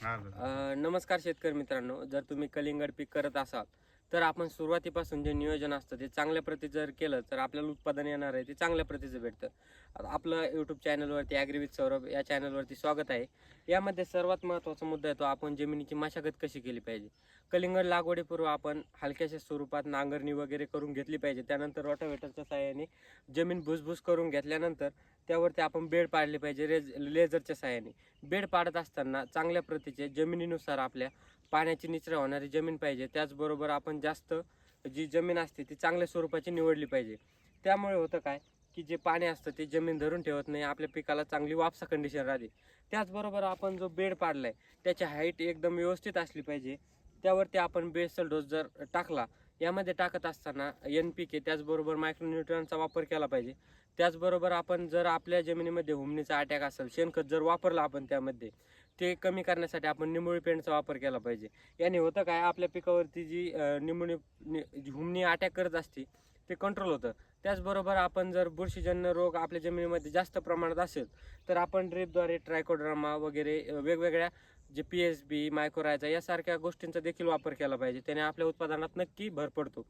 नमस्कार शेतकरी मित्रांनो. जर तुम्ही कलिंगड पीक करत असाल तर आपण सुरुवातीपासून जे नियोजन असतं ते चांगल्या प्रती जर केलं तर आपल्याला उत्पादन येणार आहे ते चांगल्या प्रतीचं भेटतं. आपलं यूट्यूब चॅनलवरती ॲग्रीविथ सौरभ या चॅनलवरती स्वागत आहे. यामध्ये सर्वात महत्त्वाचा मुद्दा आहे तो आपण जमिनीची मशागत कशी केली पाहिजे? कलिंगड लागवडीपूर्व आपण हलक्याशा स्वरूपात नांगरणी वगैरे करून घेतली पाहिजे. त्यानंतर रोटावेटरच्या सहाय्याने जमीन भुसभुस करून घेतल्यानंतर त्यावरती आपण बेड पाडले पाहिजे रेज लेझरच्या सहाय्याने बेड पाडत असताना चांगल्या प्रतीचे जमिनीनुसार आपल्या पाण्याची निचरा होणारी जमीन पाहिजे. त्याचबरोबर आपण जास्त जी जमीन असते ती चांगल्या स्वरूपाची निवडली पाहिजे. त्यामुळे होतं काय की जे पाणी असतं ते जमीन धरून ठेवत नाही आपल्या पिकाला चांगली वापसा कंडिशन राहते. त्याचबरोबर आपण जो बेड पाडला आहे त्याची हाईट एकदम व्यवस्थित असली पाहिजे. त्यावरती आपण बेसल डोस जर टाकला यामध्ये टाकत असताना एन पी के त्याचबरोबर मायक्रोन्युट्रॉनचा वापर केला पाहिजे. त्याचबरोबर आपण जर आपल्या जमिनीमध्ये हुमणीचा अटॅक असेल शेणखत जर वापरलं आपण त्यामध्ये ते कमी करण्यासाठी आपण निमुळी पेंटचा वापर केला पाहिजे. याने होतं काय? आपल्या पिकावरती जी अं, निमुळी जी हुमणी अटॅक करत असते ते कंट्रोल होतं. त्याचबरोबर आपण जर बुरशीजन्य रोग आपल्या जमिनीमध्ये जास्त प्रमाणात असेल तर आपण ड्रीपद्वारे ट्रायकोड्रामा वगैरे वेगवेगळ्या जे पी एस बी मायक्रोरायचा यासारख्या गोष्टींचा देखील वापर केला पाहिजे. त्याने आपल्या उत्पादनात नक्की भर पडतो.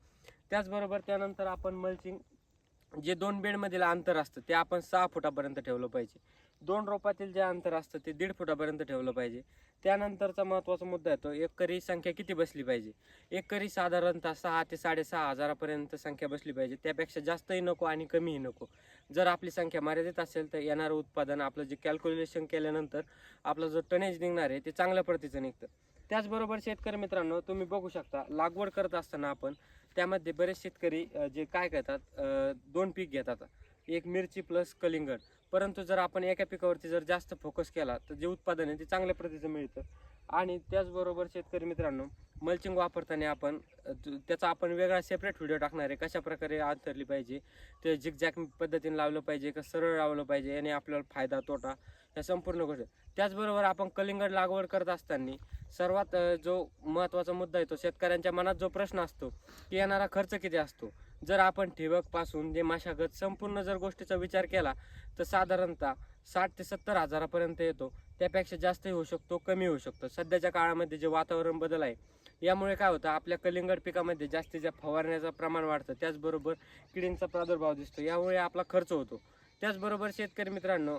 त्याचबरोबर त्यानंतर आपण मल्चिंग जे दोन बेडमधील अंतर असतं ते आपण सहा फुटापर्यंत ठेवलं पाहिजे. दोन रोपातील जे अंतर असतं ते दीड फुटापर्यंत ठेवलं पाहिजे. त्यानंतरचा महत्त्वाचा मुद्दा आहे तो एकरी संख्या किती बसली पाहिजे? एकरी साधारणतः सहा ते साडेसहा हजारापर्यंत संख्या बसली पाहिजे. त्यापेक्षा जास्तही नको आणि कमीही नको. जर आपली संख्या मर्यादित असेल तर येणारं उत्पादन आपलं जे कॅल्क्युलेशन केल्यानंतर आपलं जो टनेज निघणार आहे ते चांगल्या प्रतीचं निघतं. त्याचबरोबर शेतकरी मित्रांनो तुम्ही बघू शकता लागवड करत असताना आपण त्यामध्ये बरेच शेतकरी जे काय करतात दोन पीक घेतात. एक मिरची प्लस कलिंगड. परंतु जर आपण एका पिकावरती जर जास्त फोकस केला तर जे उत्पादन आहे ते चांगल्या प्रतीचं मिळतं. आणि त्याचबरोबर शेतकरी मित्रांनो मल्चिंग वापरताना आपण त्याचा आपण वेगळा सेपरेट व्हिडिओ टाकणार आहे. कशाप्रकारे आंतरली पाहिजे ते झिकझॅक पद्धतीने लावलं पाहिजे का सरळ लावलं पाहिजे याने आपल्याला फायदा तोटा ह्या संपूर्ण गोष्टी. त्याचबरोबर आपण कलिंगड लागवड करत असताना सर्वात जो महत्त्वाचा मुद्दा आहे तो शेतकऱ्यांच्या मनात जो प्रश्न असतो की येणारा खर्च किती असतो? जर आपण ठिबकपासून जे मशागत संपूर्ण जर गोष्टीचा विचार केला तर साधारणतः साठ ते सत्तर हजारापर्यंत येतो. त्यापेक्षा जास्तही होऊ शकतो कमी होऊ शकतो. सध्याच्या काळामध्ये जे वातावरण बदल आहे यामुळे काय होतं आपल्या कलिंगड पिकामध्ये जास्तीच्या फवारण्याचं प्रमाण वाढतं. त्याचबरोबर किडींचा प्रादुर्भाव दिसतो. यामुळे आपला खर्च होतो. त्याचबरोबर शेतकरी मित्रांनो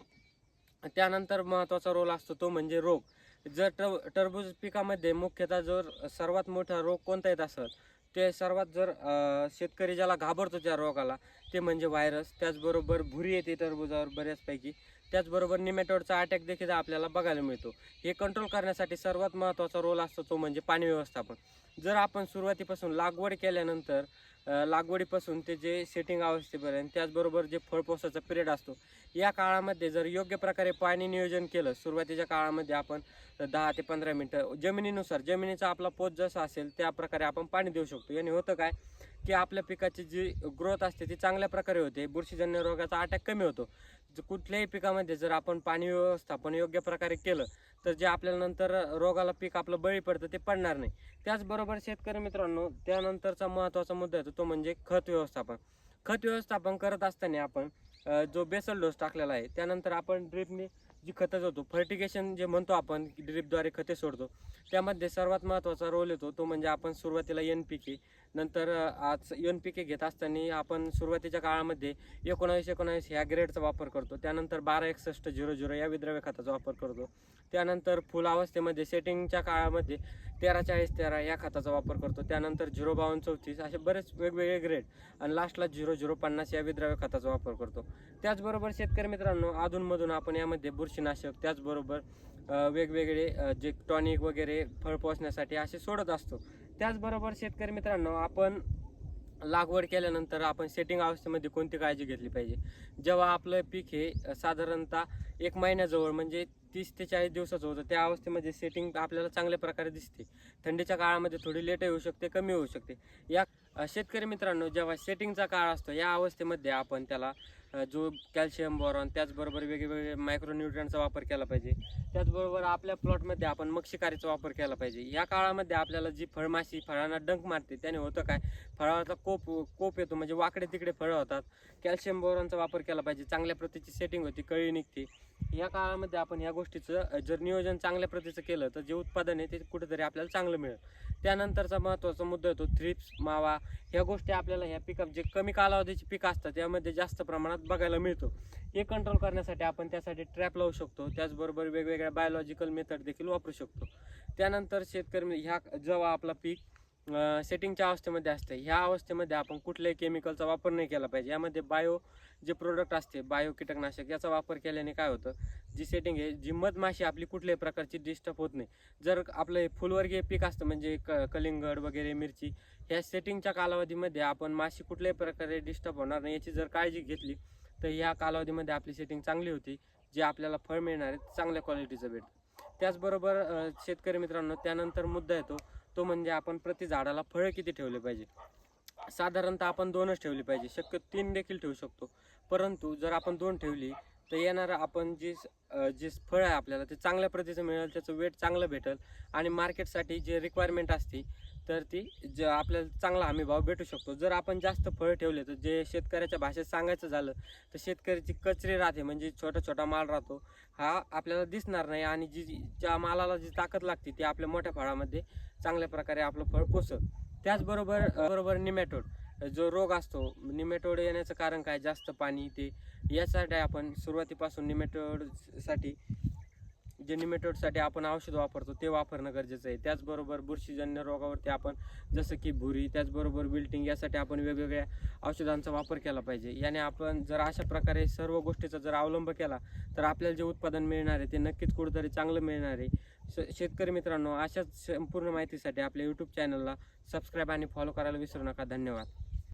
त्यानंतर महत्त्वाचा रोल असतो तो म्हणजे रोग. जर टर टरबूज पिकामध्ये मुख्यतः जर सर्वात मोठा रोग कोणता येत असेल ते सर्वात जर शेतकरी ज्याला घाबरतो त्या रोगाला ते म्हणजे व्हायरस त्याचबरोबर भुरी येते टरबुजावर बऱ्याचपैकी. त्याचबरोबर निमेटोडचा अटॅक देखील आपल्याला बघायला मिळतो. हे कंट्रोल करण्यासाठी सर्वात महत्त्वाचा रोल असतो तो म्हणजे पाणी व्यवस्थापन. जर आपण सुरुवातीपासून लागवड केल्यानंतर लागवडीपासून ते जे सेटिंग अवस्थेपर्यंत त्याचबरोबर जे फळपोसाचा पिरियड असतो या काळामध्ये जर योग्य प्रकारे पाणी नियोजन केलं सुरुवातीच्या काळामध्ये आपण दहा ते पंधरा मिनटं जमिनीनुसार जमिनीचा आपला पोत जसा असेल त्या प्रकारे आपण पाणी देऊ शकतो. याने होतं काय? की आपल्या पिकाची जी ग्रोथ असते ती चांगल्या प्रकारे होते. बुरशीजन्य रोगाचा अटॅक कमी होतो. कुठल्याही पिकामध्ये जर आपण पाणी व्यवस्थापन योग्य प्रकारे केलं तर जे आपल्याला नंतर रोगाला पीक आपलं बळी पडतं ते पडणार नाही. त्याचबरोबर शेतकरी मित्रांनो त्यानंतरचा महत्त्वाचा मुद्दा येतो तो म्हणजे खत व्यवस्थापन. खत व्यवस्थापन करत असताना आपण जो बेसल डोस टाकलेला आहे त्यानंतर आपण ड्रिपने जी खतं जातो फर्टिगेशन जे म्हणतो आपण ड्रिपद्वारे खते सोडतो त्यामध्ये सर्वात महत्त्वाचा रोल येतो तो म्हणजे आपण सुरुवातीला एन पी के नंतर आज एन पी के घेत असताना आपण सुरुवातीच्या काळामध्ये एकोणावीस एकोणावीस ह्या ग्रेडचा वापर करतो त्यानंतर बारा एकसष्ट झिरो झिरो या विद्रव्य खताचा वापर करतो त्यानंतर फुल अवस्थेमध्ये सेटिंगच्या काळामध्ये तेरा चाळीस तेरा या खताचा वापर करतो. त्यानंतर झिरो बावन्न चौतीस असे बरेच वेगवेगळे ग्रेड आणि लास्टला झिरो झिरो पन्नास या विद्रव्य खताचा वापर करतो. त्याचबरोबर शेतकरी मित्रांनो अधूनमधून आपण यामध्ये बुरशीनाशक त्याचबरोबर वेगवेगळे जे टॉनिक वगैरे फळ पोसण्यासाठी असे सोडत असतो. त्याचबरोबर शेतकरी मित्रांनो आपण लागवड केल्यानंतर आपण सेटिंग अवस्थेमध्ये कोणती काळजी घेतली पाहिजे? जेव्हा आपलं पीक हे साधारणतः एक महिन्याजवळ म्हणजे तीस ते चाळीस दिवसाचं होतं. त्या अवस्थेमध्ये सेटिंग आपल्याला चांगल्या प्रकारे दिसते. थंडीच्या काळामध्ये थोडी लेट होऊ शकते कमी होऊ शकते. या शेतकरी मित्रांनो जेव्हा सेटिंगचा काळ असतो या अवस्थेमध्ये आपण त्याला जो कॅल्शियम बॉरॉन त्याचबरोबर वेगवेगळे मायक्रोन्युट्रनचा वापर केला पाहिजे. त्याचबरोबर आपल्या प्लॉटमध्ये आपण मक्षिकारीचा वापर केला पाहिजे. या काळामध्ये आपल्याला जी फळमाशी फळांना डंक मारते त्याने होतं काय? फळाचा कोप कोप येतो म्हणजे वाकडे तिकडे फळं होतात. कॅल्शियम बॉरॉनचा वापर केला पाहिजे. चांगल्या प्रतीची सेटिंग होती कळी निघते. या काळामध्ये आपण या गोष्टीचं जर नियोजन चांगल्या प्रतीचं केलं तर जे उत्पादन आहे ते कुठेतरी आपल्याला चांगलं मिळेल. त्यानंतरचा महत्त्वाचा मुद्दा येतो थ्रिप्स मावा. ह्या गोष्टी आपल्याला ह्या पिकअप जे कमी कालावधीची पिकं असतात यामध्ये जास्त प्रमाणात बघायला मिळतो. हे कंट्रोल करण्यासाठी आपण त्यासाठी ट्रॅप लावू शकतो. त्याचबरोबर वेगवेगळ्या बायोलॉजिकल मेथड देखील वापरू शकतो. त्यानंतर शेतकरी ह्या जेव्हा आपला पीक सेटिंगच्या अवस्थेमध्ये असते. ह्या अवस्थेमध्ये आपण कुठल्याही केमिकलचा वापर नाही केला पाहिजे. यामध्ये बायो जे प्रोडक्ट असते बायो कीटकनाशक याचा वापर केल्याने काय होतं? जी सेटिंग आहे जी मधमाशी आपली कुठल्याही प्रकारची डिस्टर्ब होत नाही. जर आपलं हे फुलवर्गीय पीक असतं म्हणजे क कलिंगड वगैरे मिरची ह्या सेटिंगच्या कालावधीमध्ये आपण माशी कुठल्याही प्रकारे डिस्टर्ब होणार नाही. याची जर काळजी घेतली तर ह्या कालावधीमध्ये आपली सेटिंग चांगली होती. जे आपल्याला फळ मिळणार आहे चांगल्या क्वालिटीचं भेटतं. त्याचबरोबर शेतकरी मित्रांनो त्यानंतर मुद्दा येतो. तो म्हणजे आपण प्रति झाडाला फळं किती ठेवले पाहिजे? साधारणतः आपण दोनच ठेवली पाहिजे. शक्य तीन देखील ठेवू शकतो. परंतु जर आपण दोन ठेवली तर येणारं आपण जे जे फळ आहे आपल्याला ते चांगल्या प्रतीचं मिळेल त्याचं वेट चांगलं भेटेल आणि मार्केटसाठी जे रिक्वायरमेंट असते तर ती ज आपल्याला चांगला हमी भाव भेटू शकतो. जर आपण जास्त फळ ठेवले तर जे शेतकऱ्याच्या भाषेत सांगायचं झालं तर शेतकऱ्याची कचरी राहते म्हणजे छोटा छोटा माल राहतो हा आपल्याला दिसणार नाही आणि जी ज्या मालाला जी ताकद लागते ती आपल्या मोठ्या फळामध्ये चांगल्या प्रकारे आपलं फळ पोसत. त्याचबरोबर बरोबर निमॅटोड. जो रोग असतो निमेटोड येण्याचं कारण काय? जास्त पाणी ते. यासाठी आपण सुरुवातीपासून निमेटोडसाठी जे निमेटोडसाठी आपण औषध वापरतो ते वापरणं गरजेचं आहे. त्याचबरोबर बुरशीजन्य रोगावरती आपण जसं की भुरी त्याचबरोबर बिल्टिंग यासाठी आपण वेगवेगळ्या औषधांचा वापर केला पाहिजे. याने आपण जर अशा प्रकारे सर्व गोष्टीचा जर अवलंब केला तर आपल्याला जे उत्पादन मिळणार आहे ते नक्कीच कुठेतरी चांगलं मिळणार आहे. शेतकरी मित्रांनो अशाच संपूर्ण माहितीसाठी आपल्या यूट्यूब चॅनलला सबस्क्राईब आणि फॉलो करायला विसरू नका. धन्यवाद.